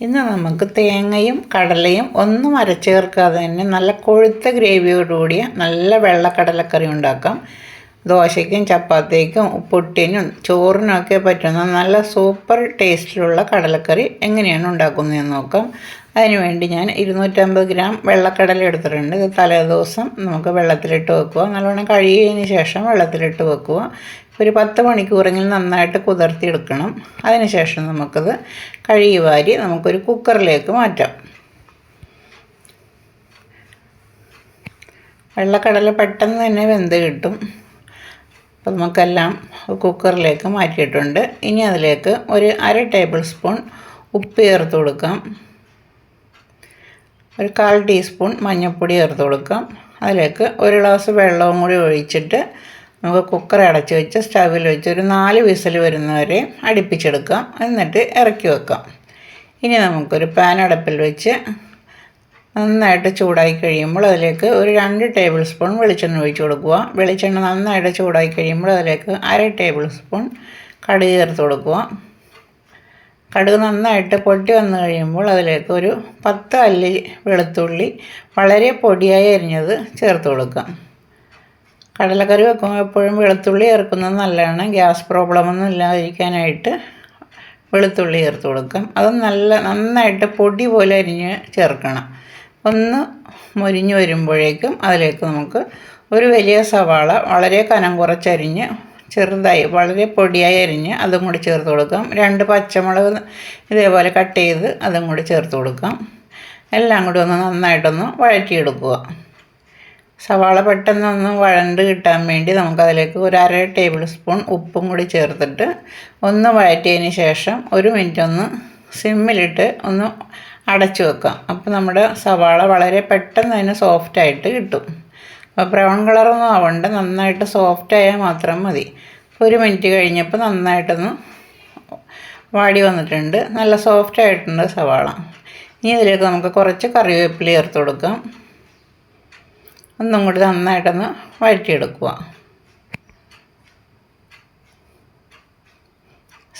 ഇന്ന് നമുക്ക് തേങ്ങയും കടലയും ഒന്നും അരച്ചേർക്കാതെ തന്നെ നല്ല കൊഴുത്ത ഗ്രേവിയോടുകൂടിയ നല്ല വെള്ളക്കടലക്കറി ഉണ്ടാക്കാം. ദോശയ്ക്കും ചപ്പാത്തിക്കും പുട്ടിനും ചോറിനൊക്കെ പറ്റുന്ന നല്ല സൂപ്പർ ടേസ്റ്റിലുള്ള കടലക്കറി എങ്ങനെയാണ് ഉണ്ടാക്കുന്നതെന്ന് നോക്കാം. അതിനുവേണ്ടി ഞാൻ ഇരുന്നൂറ്റമ്പത് ഗ്രാം വെള്ളക്കടല എടുത്തിട്ടുണ്ട്. ഇത് തലേദിവസം നമുക്ക് വെള്ളത്തിലിട്ട് വെക്കുക. നല്ലോണം കഴുകിയതിന് ശേഷം വെള്ളത്തിലിട്ട് വെക്കുക. ഒരു പത്ത് മണിക്കൂറെങ്കിലും നന്നായിട്ട് കുതിർത്തിയെടുക്കണം. അതിനുശേഷം നമുക്കത് കഴുകി വാരി നമുക്കൊരു കുക്കറിലേക്ക് മാറ്റാം. വെള്ളക്കടല പെട്ടെന്ന് തന്നെ വെന്ത് കിട്ടും. അപ്പോൾ നമുക്കെല്ലാം കുക്കറിലേക്ക് മാറ്റിയിട്ടുണ്ട്. ഇനി അതിലേക്ക് ഒരു അര ടേബിൾ സ്പൂൺ ഉപ്പ് ചേർത്ത് കൊടുക്കാം. ഒരു കാൽ ടീസ്പൂൺ മഞ്ഞൾപ്പൊടി ചേർത്ത് കൊടുക്കാം. അതിലേക്ക് ഒരു ഗ്ലാസ് വെള്ളവും കൂടി ഒഴിച്ചിട്ട് നമുക്ക് കുക്കർ അടച്ച് വെച്ച് സ്റ്റവിൽ വെച്ച് ഒരു നാല് വിസിൽ വരുന്നവരെ അടുപ്പിച്ചെടുക്കാം. എന്നിട്ട് ഇറക്കി വെക്കാം. ഇനി നമുക്കൊരു പാൻ അടപ്പിൽ വെച്ച് നന്നായിട്ട് ചൂടായി കഴിയുമ്പോൾ അതിലേക്ക് ഒരു രണ്ട് ടേബിൾ സ്പൂൺ വെളിച്ചെണ്ണ ഒഴിച്ച് കൊടുക്കുക. വെളിച്ചെണ്ണ നന്നായിട്ട് ചൂടായി കഴിയുമ്പോൾ അതിലേക്ക് അര ടേബിൾ സ്പൂൺ കടുക് ചേർത്ത് കൊടുക്കുക. കടുക് നന്നായിട്ട് പൊട്ടി വന്നു കഴിയുമ്പോൾ അതിലേക്ക് ഒരു പത്ത് അല്ലി വെളുത്തുള്ളി വളരെ പൊടിയായി അരിഞ്ഞത് ചേർത്ത് കൊടുക്കാം. കടലക്കറി വെക്കുമ്പോൾ എപ്പോഴും വെളുത്തുള്ളി ചേർക്കുന്നത് നല്ലതാണ്. ഗ്യാസ് പ്രോബ്ലമൊന്നും ഇല്ലാതിരിക്കാനായിട്ട് വെളുത്തുള്ളി ചേർത്ത് കൊടുക്കാം. അത് നല്ല നന്നായിട്ട് പൊടി പോലെ അരിഞ്ഞ് ചേർക്കണം. ഒന്ന് മുരിഞ്ഞ് വരുമ്പോഴേക്കും അതിലേക്ക് നമുക്ക് ഒരു വലിയ സവാള വളരെ കനം കുറച്ചരിഞ്ഞ് ചെറുതായി വളരെ പൊടിയായി അരിഞ്ഞ് അതും കൂടി ചേർത്ത് കൊടുക്കാം. രണ്ട് പച്ചമുളക് ഇതേപോലെ കട്ട് ചെയ്ത് അതും കൂടി ചേർത്ത് കൊടുക്കാം. എല്ലാം കൂടി ഒന്ന് നന്നായിട്ടൊന്ന് വഴറ്റിയെടുക്കുക. സവാള പെട്ടെന്നൊന്ന് വഴണ്ട് കിട്ടാൻ വേണ്ടി നമുക്കതിലേക്ക് ഒരു അര ടേബിൾ സ്പൂൺ ഉപ്പും കൂടി ചേർത്തിട്ട് ഒന്ന് വഴറ്റിയതിന് ശേഷം ഒരു മിനിറ്റ് ഒന്ന് സിമ്മിലിട്ട് ഒന്ന് അടച്ചു വെക്കാം. അപ്പോൾ നമ്മുടെ സവാള വളരെ പെട്ടെന്ന് തന്നെ സോഫ്റ്റായിട്ട് കിട്ടും. അപ്പോൾ ബ്രൗൺ കളറൊന്നും ആവണ്ട നന്നായിട്ട് സോഫ്റ്റ് ആയാൽ മാത്രം മതി. ഒരു മിനിറ്റ് കഴിഞ്ഞപ്പോൾ നന്നായിട്ടൊന്ന് വാടി വന്നിട്ടുണ്ട്. നല്ല സോഫ്റ്റ് ആയിട്ടുണ്ട് സവാള. ഇനി ഇതിലേക്ക് നമുക്ക് കുറച്ച് കറിവേപ്പില ചേർത്ത് കൊടുക്കാം. ഒന്നും കൂടി നന്നായിട്ടൊന്ന് വഴറ്റിയെടുക്കുക.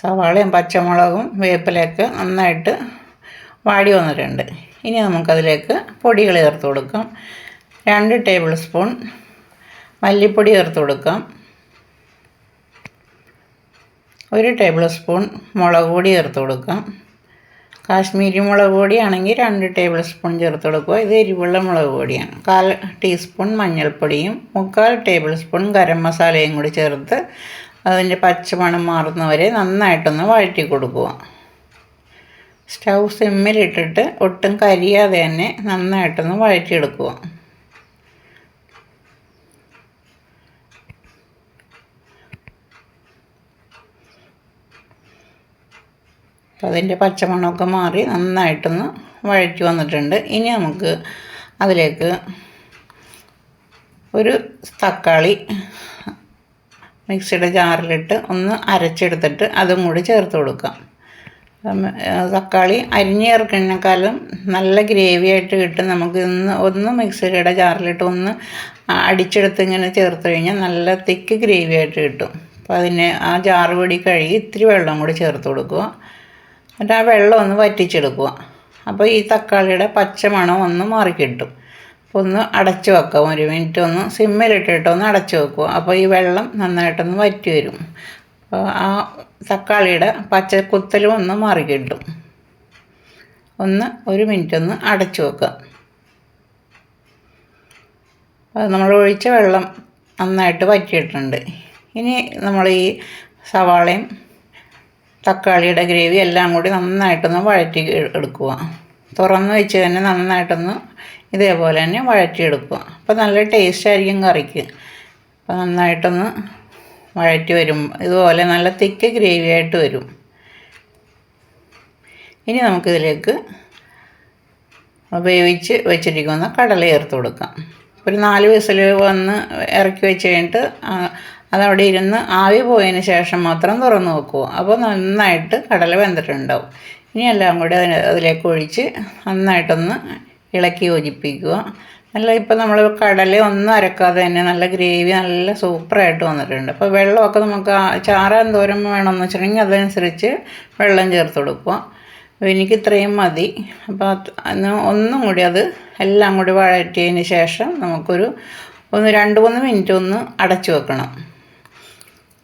സവാളയും പച്ചമുളകും വേപ്പിലയൊക്കെ നന്നായിട്ട് വാടി വന്നിട്ടുണ്ട്. ഇനി നമുക്കതിലേക്ക് പൊടികൾ ചേർത്ത് കൊടുക്കാം. രണ്ട് ടേബിൾ സ്പൂൺ മല്ലിപ്പൊടി ചേർത്ത് കൊടുക്കാം. ഒരു ടേബിൾ സ്പൂൺ മുളക് പൊടി ചേർത്ത് കൊടുക്കാം. കാശ്മീരി മുളക് പൊടിയാണെങ്കിൽ രണ്ട് ടേബിൾ സ്പൂൺ ചേർത്ത് കൊടുക്കുക. ഇത് എരിവുള്ള മുളക് പൊടിയാണ്. കാൽ ടീസ്പൂൺ മഞ്ഞൾപ്പൊടിയും മുക്കാൽ ടേബിൾ സ്പൂൺ ഗരം മസാലയും കൂടി ചേർത്ത് അതിന്റെ പച്ചമണം മാറുന്നവരെ നന്നായിട്ടൊന്ന് വഴറ്റി കൊടുക്കുക. സ്റ്റൗ സിമ്മിലിട്ടിട്ട് ഒട്ടും കരിയാതെ തന്നെ നന്നായിട്ടൊന്ന് വഴറ്റിയെടുക്കുക. അപ്പോൾ അതിന്റെ പച്ചമണമൊക്കെ മാറി നന്നായിട്ടൊന്ന് വഴറ്റി വന്നിട്ടുണ്ട്. ഇനി നമുക്ക് അതിലേക്ക് ഒരു തക്കാളി മിക്സിയുടെ ജാറിലിട്ട് ഒന്ന് അരച്ചെടുത്തിട്ട് അതും കൂടി ചേർത്ത് കൊടുക്കാം. തക്കാളി അരിഞ്ഞ് ചേർക്കുന്നതിനേക്കാളും നല്ല ഗ്രേവി ആയിട്ട് കിട്ടും. നമുക്ക് ഇന്ന് ഒന്ന് മിക്സിയുടെ ജാറിലിട്ട് ഒന്ന് അടിച്ചെടുത്ത് ഇങ്ങനെ ചേർത്ത് കഴിഞ്ഞാൽ നല്ല തിക്ക് ഗ്രേവി ആയിട്ട് കിട്ടും. അപ്പോൾ അതിന് ആ ജാറ് പൊടി കഴുകി ഇത്തിരി വെള്ളം കൂടി ചേർത്ത് കൊടുക്കുക. എന്നിട്ട് ആ വെള്ളം ഒന്ന് വറ്റിച്ചെടുക്കുക. അപ്പോൾ ഈ തക്കാളിയുടെ പച്ച മണം ഒന്ന് മാറിക്കിട്ടും. അപ്പോൾ ഒന്ന് അടച്ചു വെക്കാം ഒരു മിനിറ്റ് ഒന്ന് സിമ്മിലിട്ടിട്ട് ഒന്ന് അടച്ചു വെക്കുക. അപ്പോൾ ഈ വെള്ളം നന്നായിട്ടൊന്ന് വറ്റി വരും. അപ്പോൾ ആ തക്കാളിയുടെ പച്ച കുത്തലും ഒന്ന് മാറിക്കിട്ടും. ഒന്ന് ഒരു മിനിറ്റ് ഒന്ന് അടച്ചു വെക്കുക. അത് നമ്മൾ ഒഴിച്ച വെള്ളം നന്നായിട്ട് വറ്റിയിട്ടുണ്ട്. ഇനി നമ്മൾ ഈ സവാളയും തക്കാളിയുടെ ഗ്രേവി എല്ലാം കൂടി നന്നായിട്ടൊന്ന് വഴറ്റി എടുക്കുക. തുറന്ന് വെച്ച് തന്നെ നന്നായിട്ടൊന്ന് ഇതേപോലെ തന്നെ വഴറ്റിയെടുക്കുക. അപ്പോൾ നല്ല ടേസ്റ്റ് ആയിരിക്കും കറിക്ക്. അപ്പോൾ നന്നായിട്ടൊന്ന് വഴറ്റി വരും. ഇതുപോലെ നല്ല തിക്ക് ഗ്രേവി ആയിട്ട് വരും. ഇനി നമുക്കിതിലേക്ക് വേവിച്ച് വെച്ചിരിക്കുന്ന കടല ചേർത്ത് കൊടുക്കാം. ഒരു നാല് വിസിൽ വന്ന് ഇറക്കി വെച്ച് കഴിഞ്ഞിട്ട് അതവിടെ ഇരുന്ന് ആവി പോയതിന് ശേഷം മാത്രം തുറന്ന് വെക്കുക അപ്പോൾ നന്നായിട്ട് കടല വെന്തിട്ടുണ്ടാവും. ഇനി എല്ലാം കൂടി അതിന് അതിലേക്ക് ഒഴിച്ച് നന്നായിട്ടൊന്ന് ഇളക്കി യോജിപ്പിക്കുക. നല്ല ഇപ്പോൾ നമ്മൾ കടല ഒന്നും അരക്കാതെ തന്നെ നല്ല ഗ്രേവി നല്ല സൂപ്പറായിട്ട് വന്നിട്ടുണ്ട്. അപ്പോൾ വെള്ളമൊക്കെ നമുക്ക് ചാറാൻ ദൂരം വേണമെന്ന് വെച്ചിട്ടുണ്ടെങ്കിൽ അതനുസരിച്ച് വെള്ളം ചേർത്ത് കൊടുക്കുക. അപ്പോൾ എനിക്ക് ഇത്രയും മതി. അപ്പോൾ ഒന്നും കൂടി അത് എല്ലാം കൂടി വഴറ്റിയതിന് ശേഷം നമുക്കൊരു ഒന്ന് രണ്ട് മൂന്ന് മിനിറ്റ് ഒന്ന് അടച്ചു വെക്കണം.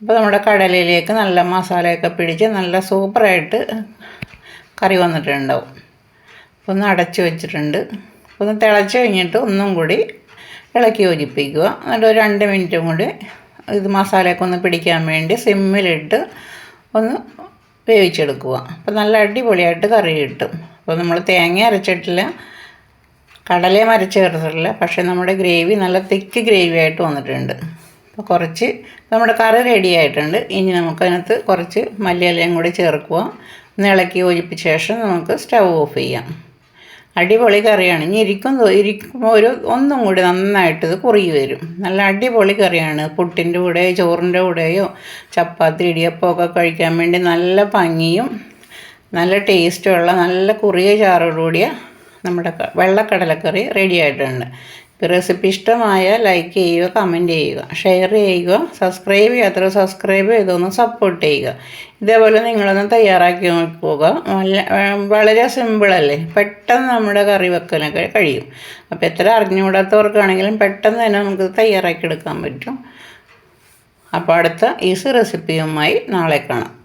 അപ്പോൾ നമ്മുടെ കടലയിലേക്ക് നല്ല മസാലയൊക്കെ പിടിച്ച് നല്ല സൂപ്പറായിട്ട് കറി വന്നിട്ടുണ്ടാവും. അപ്പോൾ ഒന്ന് അടച്ച് വെച്ചിട്ടുണ്ട്. അപ്പോൾ ഒന്ന് തിളച്ച് കഴിഞ്ഞിട്ട് ഒന്നും കൂടി ഇളക്കി യോജിപ്പിക്കുക. എന്നിട്ട് ഒരു രണ്ട് മിനിറ്റും കൂടി ഇത് മസാലയൊക്കെ ഒന്ന് പിടിക്കാൻ വേണ്ടി സിമ്മിലിട്ട് ഒന്ന് വേവിച്ചെടുക്കുക. അപ്പോൾ നല്ല അടിപൊളിയായിട്ട് കറി കിട്ടും. അപ്പോൾ നമ്മൾ തേങ്ങ അരച്ചിട്ടില്ല കടലയും അരച്ച് ചേർത്തിട്ടില്ല പക്ഷേ നമ്മുടെ ഗ്രേവി നല്ല തിക്ക് ഗ്രേവി ആയിട്ട് വന്നിട്ടുണ്ട്. അപ്പോൾ കുറച്ച് നമ്മുടെ കറി റെഡി ആയിട്ടുണ്ട്. ഇനി നമുക്കതിനകത്ത് കുറച്ച് മല്ലിയിലയും കൂടി ചേർക്കുക ഒന്ന് ഇളക്കി ഒഴിപ്പിച്ച ശേഷം നമുക്ക് സ്റ്റവ് ഓഫ് ചെയ്യാം. അടിപൊളി കറിയാണ്. ഇനി ഇരിക്കും ഇരിക്കുമ്പോൾ ഒരു ഒന്നും കൂടി നന്നായിട്ട് ഇത് കുറുകി വരും. നല്ല അടിപൊളി കറിയാണ്. പുട്ടിന്റെ കൂടെ ചോറിന്റെ കൂടെയോ ചപ്പാത്തി ഇടിയപ്പോ ഒക്കെ കഴിക്കാൻ വേണ്ടി നല്ല ഭംഗിയും നല്ല ടേസ്റ്റുള്ള നല്ല കുറിയ ചാറോടുകൂടിയ നമ്മുടെ വെള്ളക്കടലക്കറി റെഡി ആയിട്ടുണ്ട്. റെസിപ്പി ഇഷ്ടമായ ലൈക്ക് ചെയ്യുക കമന്റ് ചെയ്യുക ഷെയർ ചെയ്യുക സബ്സ്ക്രൈബ് ചെയ്യാത്തവർ സബ്സ്ക്രൈബ് ചെയ്തൊന്ന് സപ്പോർട്ട് ചെയ്യുക. ഇതേപോലെ നിങ്ങളൊന്ന് തയ്യാറാക്കി നോക്കുക. നല്ല വളരെ സിമ്പിളല്ലേ പെട്ടെന്ന് നമ്മുടെ കറി വെക്കാനൊക്കെ കഴിയും. അപ്പോൾ എത്ര അറിഞ്ഞുകൂടാത്തവർക്കാണെങ്കിലും പെട്ടെന്ന് തന്നെ നമുക്ക് തയ്യാറാക്കി എടുക്കാൻ പറ്റും. അപ്പോൾ അടുത്ത ഈസി റെസിപ്പിയുമായി നാളെ കാണാം.